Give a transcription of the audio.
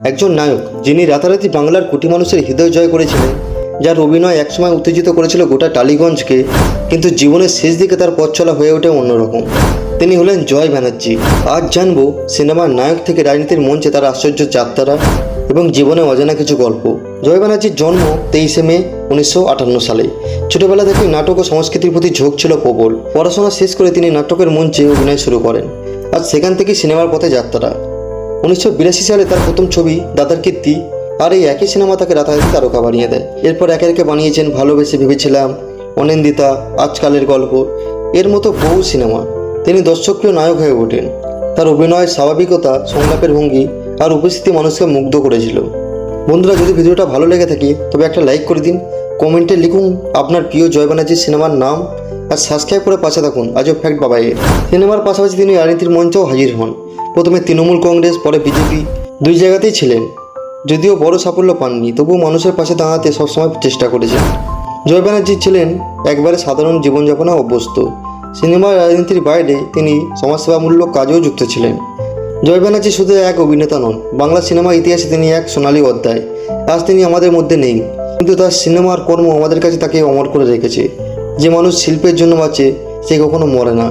একজন নায়ক যিনি রাতারাতি বাংলার কোটি মানুষের হৃদয় জয় করেছিলেন, যার অভিনয় একসময় উত্তেজিত করেছিল গোটা টালিগঞ্জকে, কিন্তু জীবনের শেষ দিকে তার পথ চলা হয়ে ওঠে অন্যরকম। তিনি হলেন জয় ব্যানার্জি। আজ জানব সিনেমার নায়ক থেকে রাজনীতির মঞ্চে তার আশ্চর্য যাত্রা এবং জীবনে অজানা কিছু গল্প। জয় ব্যানার্জির জন্ম তেইশে মে উনিশশো আটান্ন সালে। ছোটবেলা থেকেই নাটক ও সংস্কৃতির প্রতি ঝোঁক ছিল প্রবল। পড়াশোনা শেষ করে তিনি নাটকের মঞ্চে অভিনয় শুরু করেন। আর সেখান থেকেই সিনেমার পথে যাত্রা। উনিশশো বিরাশি সালে তার প্রথম ছবি দাদার কীর্তি আর এই একই সিনেমা তাকে রাতারাতি তারকা বানিয়ে দেয়। এরপর একে একে বানিয়েছেন ভালোবেসে ভেবেছিলাম, অনিন্দিতা, আজকালের গল্প, এর মতো বহু সিনেমা। তিনি দর্শকপ্রিয় নায়ক হয়ে ওঠেন। তার অভিনয়ের স্বাভাবিকতা, সংলাপের ভঙ্গি আর উপস্থিতি মানুষকে মুগ্ধ করেছিল। বন্ধুরা, যদি ভিডিওটা ভালো লেগে থাকে, তবে একটা লাইক করে দিন। কমেন্টে লিখুন আপনার প্রিয় জয় ব্যানার্জির সিনেমার নাম আর সাবস্ক্রাইব করে পাশে থাকুন। আজও ফ্যাক্ট বাবাইয়ের। সিনেমার পাশাপাশি তিনি রাজনীতির মঞ্চেও হাজির হন। প্রথমে তৃণমূল কংগ্রেস, পরে বিজেপি। দুই জায়গাতেই ছিলেন। যদিও বড় সাফল্য পাননি, তবুও মানুষের পাশে দাঁড়াতে সবসময় চেষ্টা করেছেন। জয় ব্যানার্জি ছিলেন একবারে সাধারণ জীবনযাপনে অভ্যস্ত। সিনেমা রাজনীতির বাইরে তিনি সমাজসেবামূলক কাজেও যুক্ত ছিলেন। জয় ব্যানার্জি শুধু এক অভিনেতা নন, বাংলা সিনেমা ইতিহাসে তিনি এক সোনালী অধ্যায়। আজ তিনি আমাদের মধ্যে নেই, কিন্তু তার সিনেমার কর্ম আমাদের কাছে তাকে অমর করে রেখেছে। যে মানুষ শিল্পের জন্য বাঁচে, সে কখনো মরে না।